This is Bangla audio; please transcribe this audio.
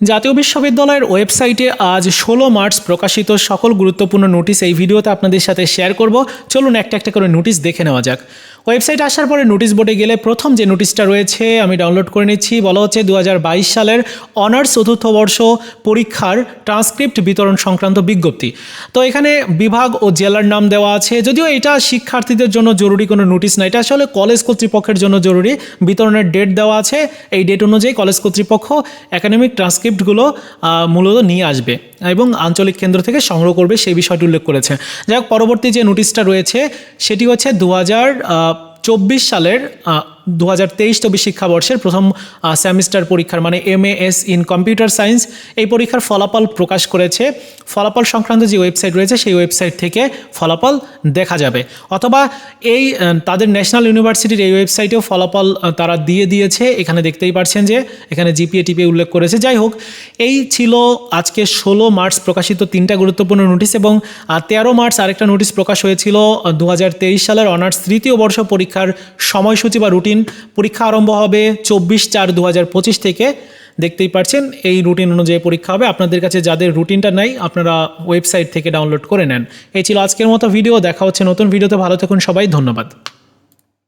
জাতীয় বিশ্ববিদ্যালয়ের ওয়েবসাইটে আজ ষোলো মার্চ প্রকাশিত সকল গুরুত্বপূর্ণ নোটিশ এই ভিডিওতে আপনাদের সাথে শেয়ার করব। চলুন একটা একটা করে নোটিশ দেখে নেওয়া যাক। ওয়েবসাইটে আসার পরে নোটিশ বোর্ডে গেলে প্রথম যে নোটিশটা রয়েছে, আমি ডাউনলোড করে নিচ্ছি। বলা হচ্ছে দু হাজার বাইশ সালের অনার্স চতুর্থ বর্ষ পরীক্ষার ট্রান্সক্রিপ্ট বিতরণ সংক্রান্ত বিজ্ঞপ্তি। তো এখানে বিভাগ ও জেলার নাম দেওয়া আছে। যদিও এটা শিক্ষার্থীদের জন্য জরুরি কোনো নোটিশ না, এটা আসলে কলেজ কর্তৃপক্ষের জন্য জরুরি। বিতরণের ডেট দেওয়া আছে। এই ডেট অনুযায়ী কলেজ কর্তৃপক্ষ একাডেমিক ট্রান্সক্রিপ্টগুলো আহ, মূলত নিয়ে আসবে এবং আঞ্চলিক কেন্দ্র থেকে সংগ্রহ করবে সেই বিষয়টি উল্লেখ করেছে। যাই হোক পরবর্তী যে নোটিশটা রয়েছে সেটি হচ্ছে দু চব্বিশ সালের দু হাজার তেইশ চব্বিশ শিক্ষাবর্ষের প্রথম সেমিস্টার পরীক্ষার মানে M S in computer science এই পরীক্ষার ফলাফল প্রকাশ করেছে। ফলাফল সংক্রান্ত যে ওয়েবসাইট রয়েছে, সেই ওয়েবসাইট থেকে ফলাফল দেখা যাবে। অথবা এই তাদের ন্যাশনাল ইউনিভার্সিটির এই ওয়েবসাইটেও ফলাফল তারা দিয়ে দিয়েছে। এখানে দেখতেই পারছেন যে, এখানে জিপিএ টিপি উল্লেখ করেছে। যাই হোক, এই ছিল আজকে ষোলো মার্চ প্রকাশিত তিনটা গুরুত্বপূর্ণ নোটিশ এবং তেরো মার্চ আরেকটা নোটিশ প্রকাশ হয়েছিল দু হাজার তেইশ সালের অনার্স তৃতীয় বর্ষ পরীক্ষার সময়সূচি বা রুটিন পরীক্ষা আরম্ভ হবে চব্বিশ চার দু থেকে। দেখতেই পারছেন এই রুটিন অনুযায়ী পরীক্ষা হবে। আপনাদের কাছে যাদের রুটিনটা নাই, আপনারা ওয়েবসাইট থেকে ডাউনলোড করে নেন। এই ছিল আজকের মতো ভিডিও দেখা হচ্ছে নতুন ভিডিওতে ভালো থাকুন সবাই। ধন্যবাদ।